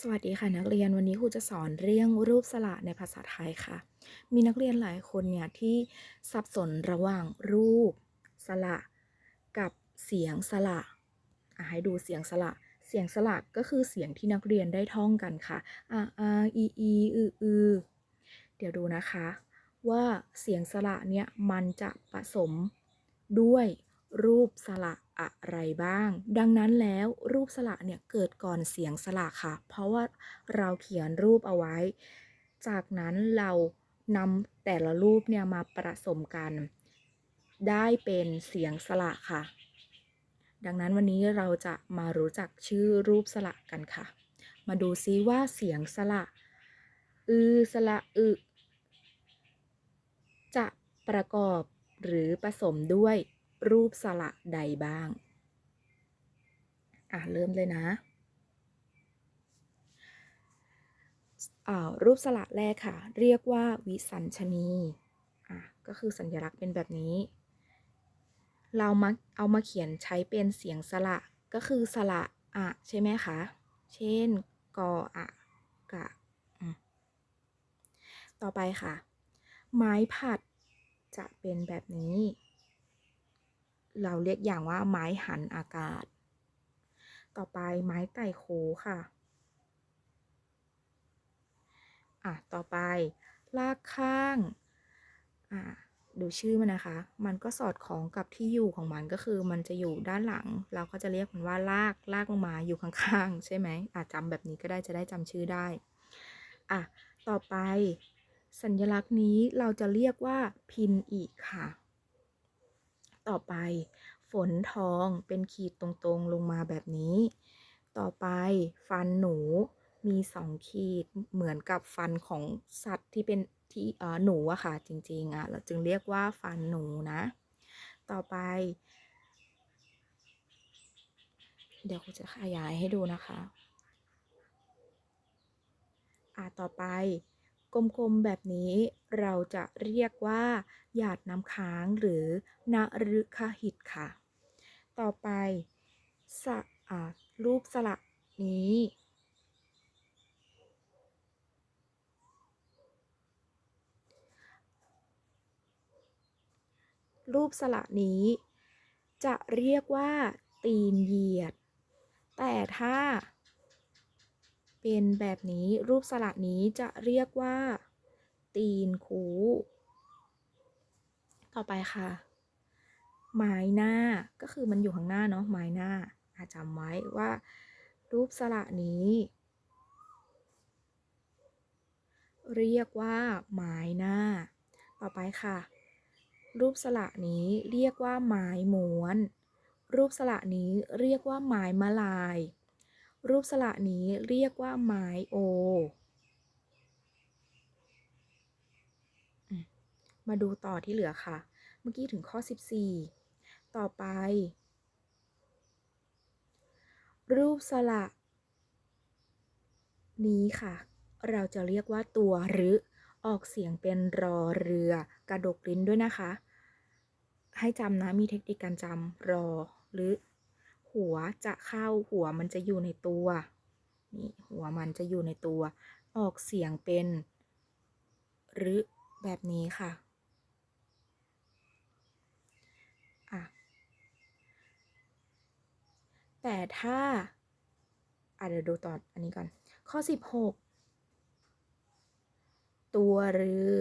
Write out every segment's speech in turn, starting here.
สวัสดีค่ะนักเรียนวันนี้ครูจะสอนเรื่องรูปสระในภาษาไทยค่ะ มีนักเรียนหลายคนเนี่ยที่สับสนระหว่างรูปสระกับเสียงสระอะให้ดูเสียงสระเสียงสระก็คือเสียงที่นักเรียนได้ท่องกันค่ะอาอาอีอีอืออือเดี๋ยวดูนะคะ ว่าเสียงสระเนี่ยมันจะผสมด้วยรูปสระ อะไรบ้าง ดังนั้นแล้วรูปสระเนี่ยเกิดก่อนเสียงสระค่ะ เพราะว่าเราเขียนรูปเอาไว้ จากนั้นเรานำแต่ละรูปเนี่ยมาผสมกัน ได้เป็นเสียงสระค่ะ ดังนั้นวันนี้เราจะมารู้จักชื่อรูปสระกันค่ะ มาดูซิว่าเสียงสระอือสระอึจะประกอบหรือผสมด้วย รูปสระใดบ้าง อะ เริ่มเลยนะอ่ารูปสระแรกค่ะ เรียกว่าวิสัญชนีอะก็คือสัญลักษณ์เป็นแบบนี้ เรามาเอามาเขียนใช้เป็นเสียงสระก็คือสระอะ ใช่ไหมคะ เช่น กออะกะต่อไปค่ะ ไม้ผัดจะเป็นแบบนี้ เราเรียกอย่างว่าไม้หันอากาศ ต่อไปไม้ไต่โคค่ะอะต่อไปลากข้างอะดูชื่อมันนะคะ มันก็สอดคล้องกับที่อยู่ของมันก็คือมันจะอยู่ด้านหลัง เราก็จะเรียกมันว่าลากลากลงมาอยู่ข้างๆ ใช่ไหมอาจจำแบบนี้ก็ได้จะได้จำชื่อได้อะต่อไป สัญลักษณ์นี้เราจะเรียกว่าพินอีกค่ะ ต่อไป ฝนทองเป็นขีดตรงๆลงมาแบบนี้ ต่อไปฟันหนูมีสองขีดเหมือนกับฟันของสัตว์ที่เป็นที่หนูอะค่ะจริงๆอะเราจึงเรียกว่าฟันหนูนะ ต่อไป เดี๋ยวครูจะขยายให้ดูนะคะ อ่าต่อไป กลมๆแบบนี้เราจะเรียกว่า หยาดน้ำค้างหรือนฤคหิตค่ะ ต่อไปสอ่ารูปสระนี้ รูปสระนี้ จะเรียกว่า ตีนเหยียด แต่ถ้า เป็นแบบนี้รูปสระนี้จะเรียกว่า ตีนคู ต่อไปค่ะ หมายหน้าก็คือมันอยู่ข้างหน้าเนาะหมายหน้าอาจำไว้ว่า รูปสระนี้ เรียกว่า หมายหน้า ต่อไปค่ะ รูปสระนี้เรียกว่า หมายม้วน รูปสระนี้เรียกว่า หมายมาลาย รูปสระนี้เรียกว่าหมายโอ มาดูต่อที่เหลือค่ะ เมื่อกี้ถึงข้อ 14 ต่อไป รูปสระนี้ค่ะ เราจะเรียกว่าตัวหรือออกเสียงเป็นรอเรือกระดกลิ้นด้วยนะคะ ให้จำนะมีเทคนิคการจำรอหรือ หัวจะเข้าหัวมันจะอยู่ในตัว นี่หัวมันจะอยู่ในตัว ออกเสียงเป็นหรือแบบนี้ค่ะอะแต่ถ้าอะเดี๋ยวดูต่ออันนี้ก่อน ข้อ 16 ตัวรือ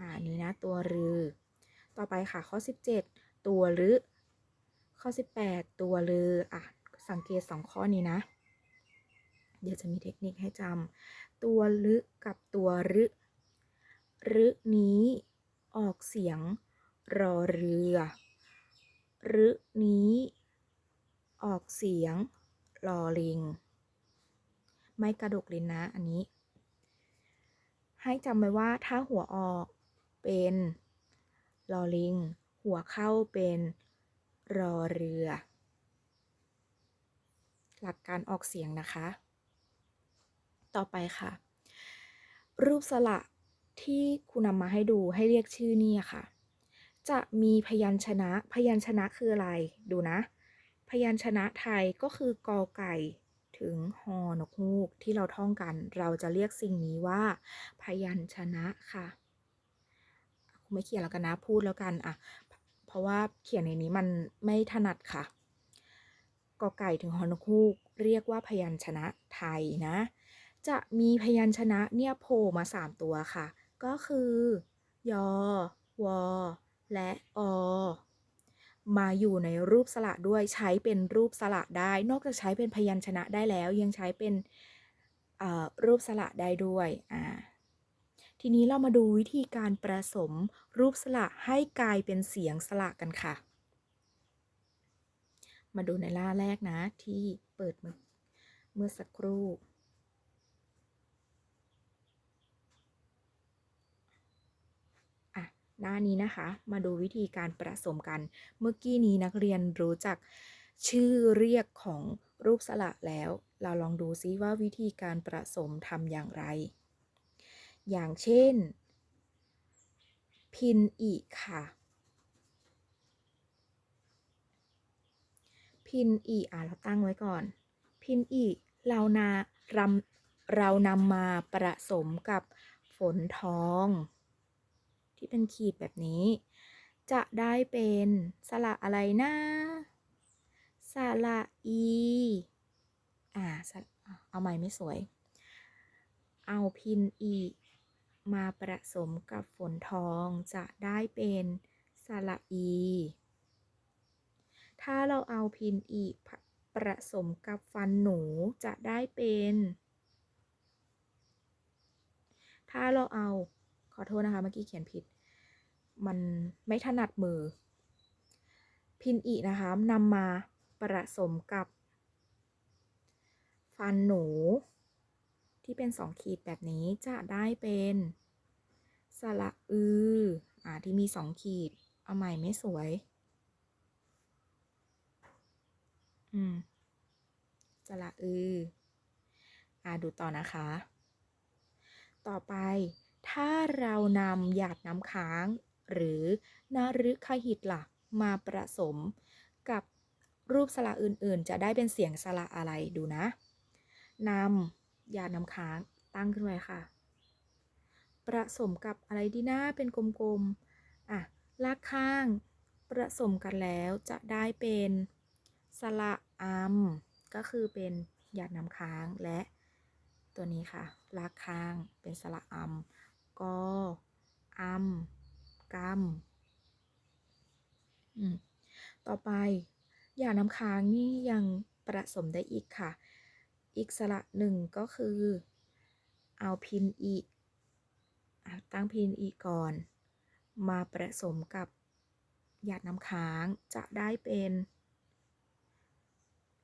อ่านี้นะ ตัวรือ ต่อไปค่ะข้อ 17 ตัวรือ ข้อ 18 ตัวรืออะสังเกตสองข้อนี้นะ เดี๋ยวจะมีเทคนิคให้จำตัวลึกับตัวรึรึนี้ออกเสียงรอเรือรึนี้ออกเสียงรอลิง ไม่กระดกลิ้นนะอันนี้ ให้จำไว้ว่าถ้าหัวออกเป็นรอลิง หัวเข้าเป็น รอเรือ หลักการออกเสียงนะคะ ต่อไปค่ะ รูปสระที่คุณนำมาให้ดูให้เรียกชื่อนี่ค่ะ จะมีพยัญชนะ พยัญชนะคืออะไร ดูนะ พยัญชนะไทยก็คือกอไก่ถึงฮอนกฮูกที่เราท่องกัน เราจะเรียกสิ่งนี้ว่า พยัญชนะค่ะ ไม่เขียนแล้วกันนะ พูดแล้วกัน อะ ราะว่าเขียนในนี้มันไม่ถนัดค่ะกอไก่ถึงฮอนกฮูกเรียกว่าพยัญชนะไทยนะ จะมีพยัญชนะเนี่ยโผล่มาสามตัวค่ะ ก็คือ ยอ วอ และอมาอยู่ในรูปสระด้วยใช้เป็นรูปสระได้ นอกจากใช้เป็นพยัญชนะได้แล้วยังใช้เป็นรูปสระได้ด้วยอ่า ทีนี้เรามาดูวิธีการประสมรูปสระให้กลายเป็นเสียงสระกันค่ะ มาดูในล่าแรกนะที่เปิดเมื่อสักครู่หน้านี้นะคะ มาดูวิธีการประสมกัน เมื่อกี้นี้นักเรียนรู้จักชื่อเรียกของรูปสระแล้ว เราลองดูซิว่าวิธีการประสมทำอย่างไร อย่างเช่น พินอีค่ะ พินอีอะเราตั้งไว้ก่อน พินอีเรานารำเรานำมาประสมกับฝนทอง ที่เป็นขีดแบบนี้ จะได้เป็นสระอะไรนะสระอี อ่า เอาใหม่ไม่สวย เอาพินอี มาผสมกับฝนทองจะได้เป็นสระอี ถ้าเราเอาพินอีผสมกับฟันหนูจะได้เป็น ถ้าเราเอา ขอโทษนะคะเมื่อกี้เขียนผิด มันไม่ถนัดมือ พินอีนะคะนำมาผสมกับ ฟันหนู ที่เป็นสองขีดแบบนี้จะได้เป็นสระอือ อ่า ที่มีสองขีด เอาใหม่ไม่สวย อืมสระอือ อ่า ดูต่อนะคะ ต่อไป ถ้าเรานำหยาดน้ำค้าง หรือนฤคหิตล่ะ มาผสมกับรูปสระอื่น ๆ จะได้เป็นเสียงสระอะไรดูนะนำ ยาดน้ำค้างตั้งขึ้นไว้ค่ะผสมกับอะไรดีนะเป็นกลมๆอะลากข้างผสมกันแล้วจะได้เป็นสระอัมก็คือเป็นหยาดน้ำค้างและตัวนี้ค่ะ ลากข้างเป็นสระอัมกออัมกัมต่อไปย่าน้ำค้างนี่ยังผสมได้อีกค่ะ อีกสระหนึ่งก็คือ เอาพินอีตั้งพินอีก่อน มาผสมกับหยาดน้ำค้างจะได้เป็น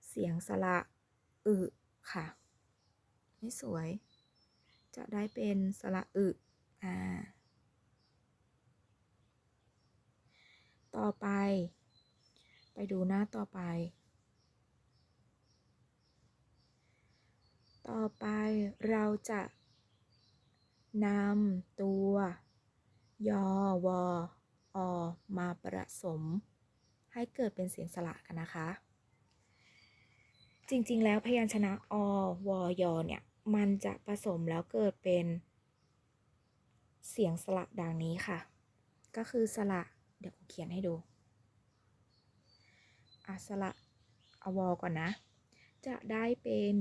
เสียงสระอึค่ะ ไม่สวย จะได้เป็นสระอึอ่าต่อไป ไปดูหน้าต่อไป ต่อไปเราจะนำตัวยอวออมาผสม ให้เกิดเป็นเสียงสระกันนะคะ จริงๆ แล้วพยัญชนะอวยเนี่ย มันจะผสมแล้วเกิดเป็น เสียงสระดังนี้ค่ะ ก็คือสระเดี๋ยวเขียนให้ดูอะสระอวก่อนนะ จะได้เป็น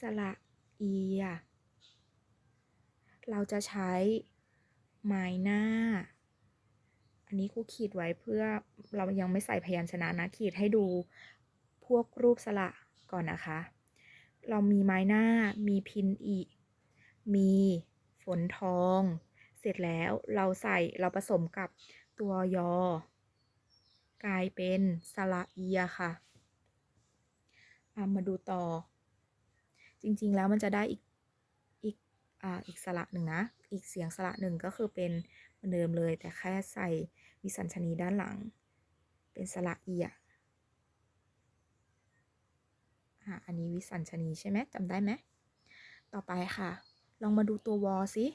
สระเอีย เราจะใช้ไม้หน้า อันนี้ครูขีดไว้เพื่อเรายังไม่ใส่พยัญชนะนะ ขีดให้ดูพวกรูปสระก่อนนะคะ เรามีไม้หน้า มีพินอีมีฝนทอง เสร็จแล้วเราใส่เราผสมกับตัวยอ กลายเป็นสระเอียค่ะ มาดูต่อ จริง ๆ แล้วมันจะได้อีกอีกอ่าอีกสระหนึ่งนะ อีกเสียงสระหนึ่งก็คือเป็นเหมือนเดิมเลย แต่แค่ใส่วิสัญชนีด้านหลัง เป็นสระเอียอ่าอันนี้วิสัญชนีใช่ไหมจำได้ไหมต่อไปค่ะ ลองมาดูตัววอสิ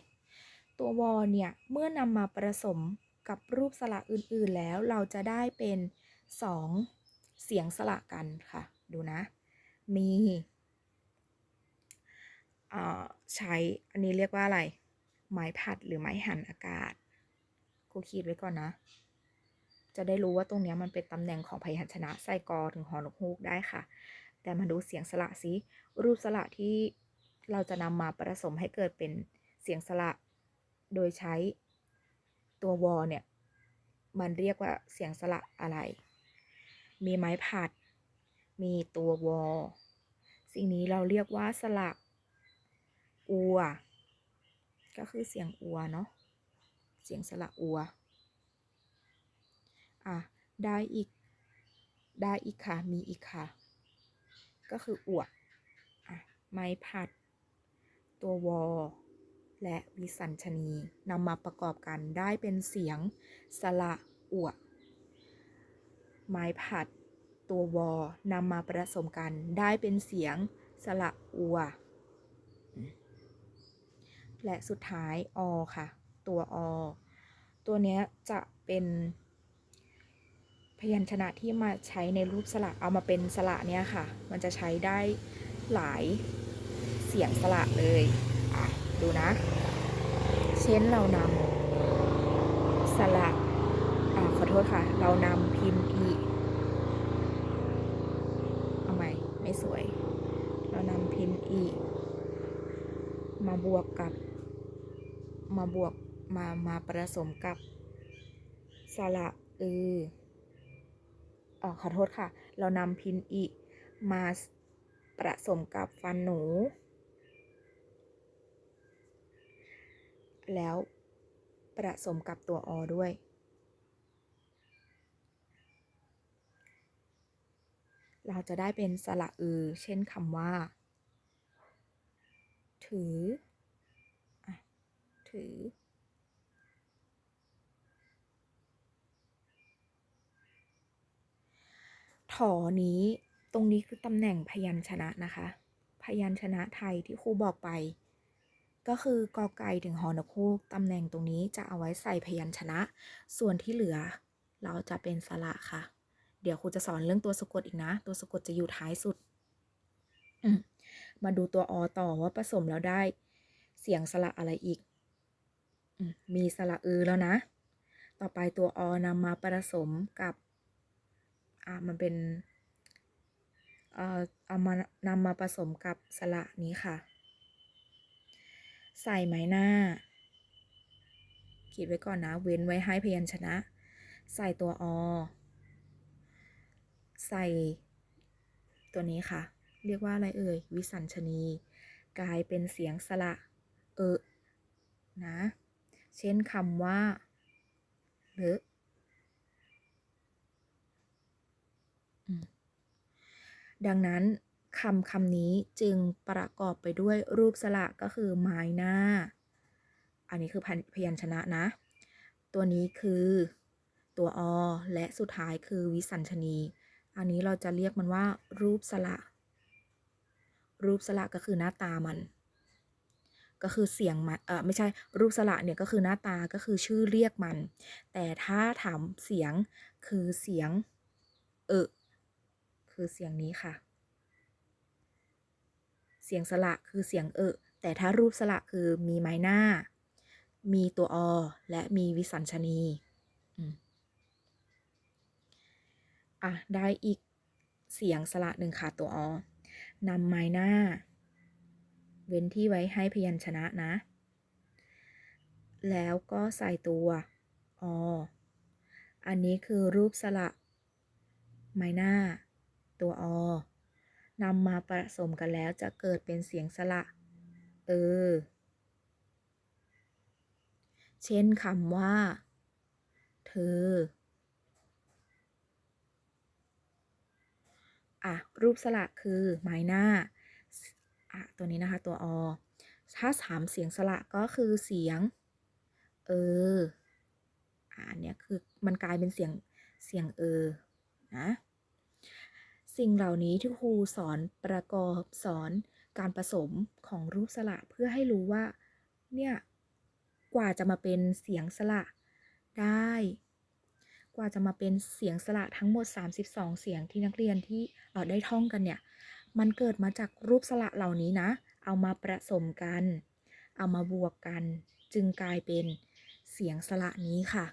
ตัววอเนี่ย เมื่อนำมาผสมกับรูปสระอื่นๆแล้วเราจะได้เป็นสองเสียงสระกันค่ะ ดูนะ มี ใช้อันนี้เรียกว่าอะไร ไม้ผัดหรือไม้หั่นอากาศครูขีดไว้ก่อนนะ จะได้รู้ว่าตรงนี้มันเป็นตำแหน่งของพยัญชนะใส่กอถึงหอนกฮูกได้ค่ะ แต่มาดูเสียงสระสิรูปสระที่เราจะนำมาผสมให้เกิดเป็นเสียงสระ โดยใช้ตัววอเนี่ย มันเรียกว่าเสียงสระอะไร มีไม้ผัด มีตัววอ สิ่งนี้เราเรียกว่าสระ อัว ก็คือเสียงอัวเนาะ เสียงสระอัว อะ ได้อีก ได้อีกค่ะ มีอีกค่ะ ก็คืออวดอะ ไม้ผัด ตัววอ และวิสัญชนีนำมาประกอบกันได้เป็นเสียงสระอวดไม้ผัด ตัววอนำมาผสมกันได้เป็นเสียงสระอัว และสุดท้าย อ ค่ะ ตัว อ ตัวนี้จะเป็นพยัญชนะที่มาใช้ในรูปสระเอามาเป็นสระเนี่ยค่ะ มันจะใช้ได้หลายเสียงสระเลยอะดูนะ เช่นเรานำสระอ่าขอโทษค่ะ เรานำพิมพ์อีเอาใหม่ไม่สวย เรานำพิมพ์อีมาบวกกับ มาบวกมามาผสมกับสระอือออขอโทษค่ะ เรานำพินอีมาผสมกับฟันหนู แล้วผสมกับตัวอด้วย เราจะได้เป็นสระอือเช่นคำว่า ถือ ถือ ถอนี้ตรงนี้คือตำแหน่งพยัญชนะนะคะ พยัญชนะไทยที่ครูบอกไป ก็คือกอไก่ถึงหอนกฮูกตำแหน่งตรงนี้จะเอาไว้ใส่พยัญชนะ ส่วนที่เหลือเราจะเป็นสระค่ะ เดี๋ยวครูจะสอนเรื่องตัวสะกดอีกนะ ตัวสะกดจะอยู่ท้ายสุดมาดูตัวอต่อว่าผสมแล้วได้เสียงสระอะไรอีก มีสระอือแล้วนะ ต่อไปตัวอนำมาผสมกับ อ่า มันเป็น เอ่อ เอามานำมาผสมกับสระนี้ค่ะ ใส่ไหมหน้าขีดไว้ก่อนนะ เว้นไว้ให้พยัญชนะ ใส่ตัวอ ใส่ตัวนี้ค่ะ เรียกว่าอะไรเอ่ย วิสัญชนี กลายเป็นเสียงสระ เออ นะ เช่นคำว่าเลอะดังนั้นคำคำนี้จึงประกอบไปด้วยรูปสระก็คือไม้หน้า อันนี้คือพยัญชนะนะ ตัวนี้คือตัวอและสุดท้ายคือวิสัญชนี อันนี้เราจะเรียกมันว่ารูปสระ รูปสระก็คือหน้าตามัน ก็คือเสียงมันเออไม่ใช่รูปสระเนี่ยก็คือหน้าตาก็คือชื่อเรียกมัน แต่ถ้าถามเสียงคือเสียงเออคือเสียงนี้ค่ะ เสียงสระคือเสียงเออแต่ถ้ารูปสระคือมีไม้หน้า มีตัวอและมีวิสัญชนีอะได้อีกเสียงสระหนึ่งค่ะตัวอนำไม้หน้า เว้นที่ไว้ให้พยัญชนะนะ แล้วก็ใส่ตัวออันนี้คือรูปสระ ไม้หน้า ตัวอนำมาผสมกันแล้วจะเกิดเป็นเสียงสระ เออ เช่นคำว่า เธอ อะ รูปสระคือไม้หน้า อะตัวนี้นะคะตัวอถ้าสามเสียงสระก็คือเสียง เอออันเนี้ยคือมันกลายเป็นเสียงเสียงเออนะสิ่งเหล่านี้ที่ครูสอนประกอบสอนการผสมของรูปสระเพื่อให้รู้ว่าเนี่ยกว่าจะมาเป็นเสียงสระได้ กว่าจะมาเป็นเสียงสระทั้งหมด 32 เสียงที่นักเรียนที่ได้ท่องกันเนี่ย มันเกิดมาจากรูปสระเหล่านี้นะ เอามาผสมกัน เอามาบวกกัน จึงกลายเป็นเสียงสระนี้ค่ะ